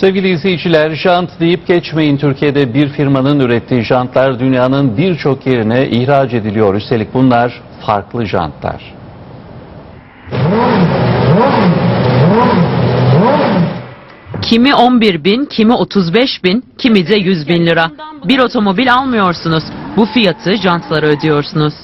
Sevgili izleyiciler, jant deyip geçmeyin. Türkiye'de bir firmanın ürettiği jantlar dünyanın birçok yerine ihraç ediliyor. Üstelik bunlar farklı jantlar. Kimi 11 bin, kimi 35 bin, kimi de 100 bin lira. Bir otomobil almıyorsunuz. Bu fiyatı jantlara ödüyorsunuz.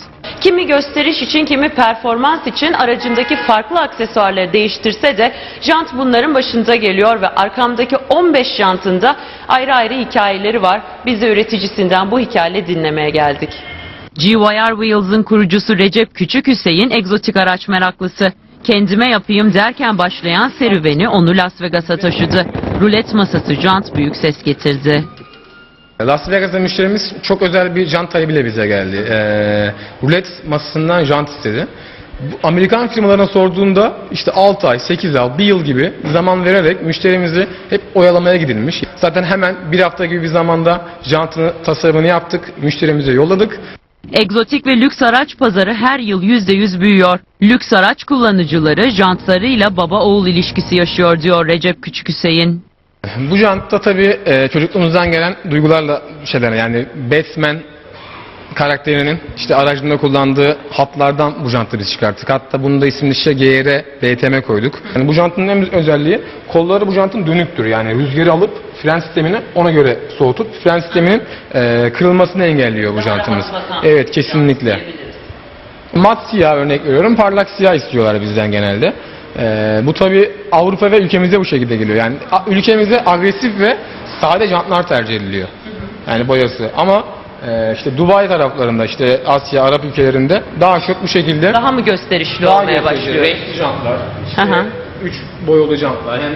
Kimi gösteriş için, kimi performans için aracındaki farklı aksesuarları değiştirse de jant bunların başında geliyor ve arkamdaki 15 jantında ayrı ayrı hikayeleri var. Biz de üreticisinden bu hikayeleri dinlemeye geldik. GYR Wheels'ın kurucusu Recep Küçük Hüseyin egzotik araç meraklısı. Kendime yapayım derken başlayan serüveni onu Las Vegas'a taşıdı. Rulet masası jant büyük ses getirdi. Las Vegas'ta müşterimiz çok özel bir jant talebiyle bize geldi. Ee, rulet masasından jant istedi. Amerikan firmalarına sorduğunda işte 6 ay, 8 ay, 1 yıl gibi zaman vererek müşterimizi hep oyalamaya gidilmiş. Zaten hemen bir hafta gibi bir zamanda jantını tasarımını yaptık, müşterimize yolladık. Egzotik ve lüks araç pazarı her yıl %100 büyüyor. Lüks araç kullanıcıları jantlarıyla baba oğul ilişkisi yaşıyor diyor Recep Küçük Hüseyin. Bu jantta tabii e, çocukluğumuzdan gelen duygularla şeyler yani Batman karakterinin işte aracında kullandığı hatlardan bu jantı biz çıkarttık. Hatta bunun da ismini işte GR BTM koyduk. Yani bu jantın en özelliği kolları bu jantın dönüktür. Yani rüzgarı alıp fren sistemini ona göre soğutup fren sisteminin e, kırılmasını engelliyor bu jantımız. Evet kesinlikle. Mat siyah örnek veriyorum. Parlak siyah istiyorlar bizden genelde. Ee, bu tabi Avrupa ve ülkemize bu şekilde geliyor. Yani ülkemizde agresif ve sade jantlar tercih ediliyor. Yani boyası. Ama e, işte Dubai taraflarında işte Asya, Arap ülkelerinde daha çok bu şekilde Daha mı gösterişli daha olmaya başlıyor? renkli jantlar. Hı. Üç boyalı jantlar. Yani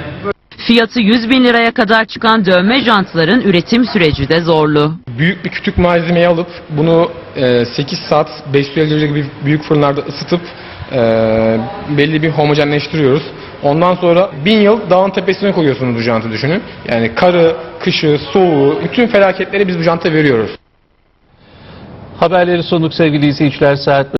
Fiyatı 100 bin liraya kadar çıkan dövme jantların üretim süreci de zorlu. büyük bir kütük malzemeyi alıp bunu e, 8 saat 550 derece gibi büyük fırınlarda ısıtıp e, belli bir homojenleştiriyoruz. Ondan sonra bin yıl dağın tepesine koyuyorsunuz bu jantı düşünün. Yani karı, kışı, soğuğu, bütün felaketleri biz bu janta veriyoruz. Haberleri sunduk sevgili izleyiciler. Saat